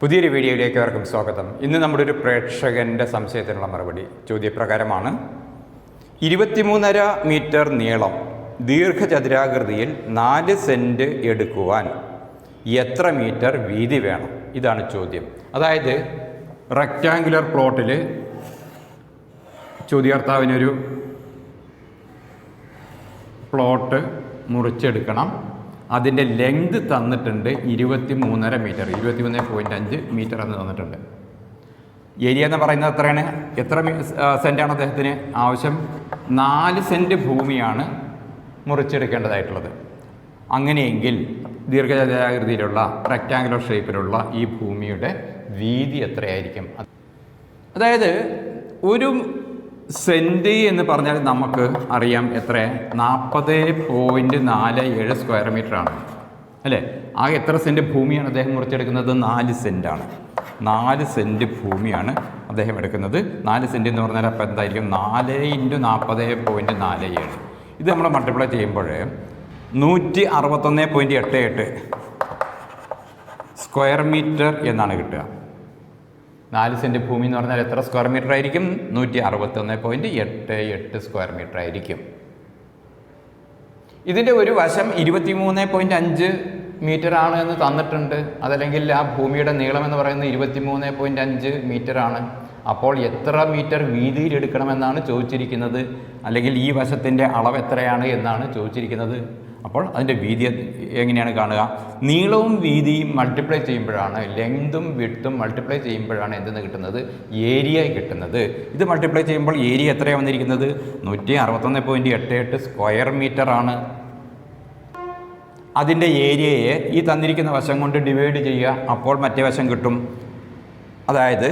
പുതിയൊരു വീഡിയോയിലേക്ക് അവർക്കും സ്വാഗതം. ഇന്ന് നമ്മുടെ ഒരു പ്രേക്ഷകന്റെ സംശയത്തിനുള്ള മറുപടി ചോദ്യപ്രകാരമാണ്. ഇരുപത്തിമൂന്നര മീറ്റർ നീളം ദീർഘചതുരാകൃതിയിൽ നാല് സെന്റ് എടുക്കുവാൻ എത്ര മീറ്റർ വീതി വേണം? ഇതാണ് ചോദ്യം. അതായത് റെക്റ്റാങ്കുലർ പ്ലോട്ടിൽ ചോദ്യകർത്താവിനൊരു പ്ലോട്ട് മുറിച്ചെടുക്കണം. അതിന്റെ ലെങ്ത് തന്നിട്ടുണ്ട് ഇരുപത്തി മൂന്നര മീറ്റർ ഇരുപത്തി മൂന്ന് പോയിന്റ് അഞ്ച് മീറ്റർ എന്ന് തന്നിട്ടുണ്ട്. ഏരിയ എന്ന് പറയുന്നത് എത്രയാണ്? എത്ര സെന്റാണ് അദ്ദേഹത്തിന് ആവശ്യം? നാല് സെന്റ് ഭൂമിയാണ് മുറിച്ചെടുക്കേണ്ടതായിട്ടുള്ളത്. അങ്ങനെയെങ്കിൽ ദീർഘചതുരാകൃതിയിലുള്ള റെക്റ്റാങ്കുലർ ഷേപ്പിലുള്ള ഈ ഭൂമിയുടെ വീതി എത്രയായിരിക്കും? അതായത് ഒരു സെന്റ് എന്ന് പറഞ്ഞാൽ നമുക്ക് അറിയാം എത്ര? നാൽപ്പത് പോയിന്റ് നാല് ഏഴ് സ്ക്വയർ മീറ്റർ ആണ്. അല്ലേ? ആ എത്ര സെന്റ് ഭൂമിയാണ് അദ്ദേഹം മുറിച്ചെടുക്കുന്നത്? നാല് സെന്റാണ്. നാല് സെന്റ് ഭൂമിയാണ് അദ്ദേഹം എടുക്കുന്നത്. നാല് സെന്റ് എന്ന് പറഞ്ഞാൽ അപ്പോൾ എന്തായിരിക്കും? നാല് ഇന്റു നാൽപ്പത് പോയിന്റ് നാല് ഏഴ്. ഇത് നമ്മൾ മൾട്ടിപ്ലൈ ചെയ്യുമ്പോൾ നൂറ്റി അറുപത്തൊന്ന് പോയിന്റ് എട്ട് എട്ട് സ്ക്വയർ മീറ്റർ എന്നാണ് കിട്ടുക. നാല് സെന്റ് ഭൂമി എന്ന് പറഞ്ഞാൽ എത്ര സ്ക്വയർ മീറ്റർ ആയിരിക്കും? നൂറ്റി അറുപത്തൊന്ന് പോയിന്റ് എട്ട് എട്ട് സ്ക്വയർ മീറ്റർ ആയിരിക്കും. ഇതിന്റെ ഒരു വശം ഇരുപത്തിമൂന്ന് പോയിന്റ് അഞ്ച് മീറ്റർ ആണ് എന്ന് തന്നിട്ടുണ്ട്. അതല്ലെങ്കിൽ ആ ഭൂമിയുടെ നീളം എന്ന് പറയുന്നത് ഇരുപത്തിമൂന്ന് പോയിന്റ് അഞ്ച് മീറ്റർ ആണ്. അപ്പോൾ എത്ര മീറ്റർ വീതിയിൽ എടുക്കണമെന്നാണ് ചോദിച്ചിരിക്കുന്നത്? അല്ലെങ്കിൽ ഈ വശത്തിന്റെ അളവ് എത്രയാണ് എന്നാണ് ചോദിച്ചിരിക്കുന്നത്? അപ്പോൾ അതിന്റെ വീതി എങ്ങനെയാണ് കാണുക? നീളവും വീതിയും മൾട്ടിപ്ലൈ ചെയ്യുമ്പോഴാണ് ലെങ്തും വിട്ടും മൾട്ടിപ്ലൈ ചെയ്യുമ്പോഴാണ് എന്തെന്ന് കിട്ടുന്നത്? ഏരിയ കിട്ടുന്നത്. ഇത് മൾട്ടിപ്ലൈ ചെയ്യുമ്പോൾ ഏരിയ എത്രയാണ് വന്നിരിക്കുന്നത്? നൂറ്റി അറുപത്തൊന്ന് പോയിന്റ് എട്ട് എട്ട് സ്ക്വയർ മീറ്റർ ആണ്. അതിന്റെ ഏരിയയെ ഈ തന്നിരിക്കുന്ന വശം കൊണ്ട് ഡിവൈഡ് ചെയ്യുക അപ്പോൾ മറ്റേ വശം കിട്ടും. അതായത്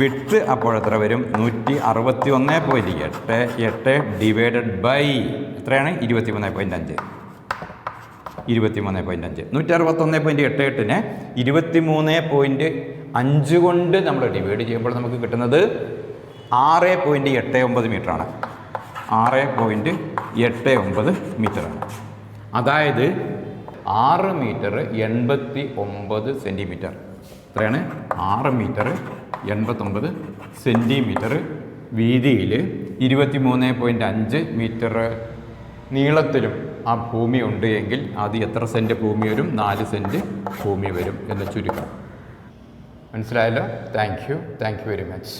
വിട്ട് അപ്പോൾ എത്ര വരും? നൂറ്റി അറുപത്തി ഒന്ന് പോയിന്റ് എട്ട് എട്ട് ഡിവൈഡഡ് ബൈ എത്രയാണ്? ഇരുപത്തി മൂന്ന് പോയിന്റ് അഞ്ച്. ഇരുപത്തി മൂന്ന് പോയിന്റ് അഞ്ച്. നൂറ്റി അറുപത്തൊന്ന് പോയിന്റ് എട്ട് എട്ടിനെ ഇരുപത്തി മൂന്ന് പോയിന്റ് അഞ്ച് കൊണ്ട് നമ്മൾ ഡിവൈഡ് ചെയ്യുമ്പോൾ നമുക്ക് കിട്ടുന്നത് ആറ് പോയിന്റ് എട്ട് ഒമ്പത് മീറ്ററാണ്. ആറ് പോയിന്റ് എട്ട് ഒമ്പത് മീറ്ററാണ്. അതായത് ആറ് മീറ്റർ എൺപത്തി ഒമ്പത് സെന്റിമീറ്റർ എത്രയാണ്? ആറ് മീറ്റർ എൺപത്തൊമ്പത് സെന്റിമീറ്റർ വീതിയിൽ ഇരുപത്തി മൂന്ന് പോയിന്റ് അഞ്ച് മീറ്റർ നീളത്തിലും ആ ഭൂമി ഉണ്ട് എങ്കിൽ അത് എത്ര സെന്റ് ഭൂമി വരും? നാല് സെന്റ് ഭൂമി വരും എന്ന് ചുരുക്കം. മനസ്സിലായല്ലോ? Thank you thank you very much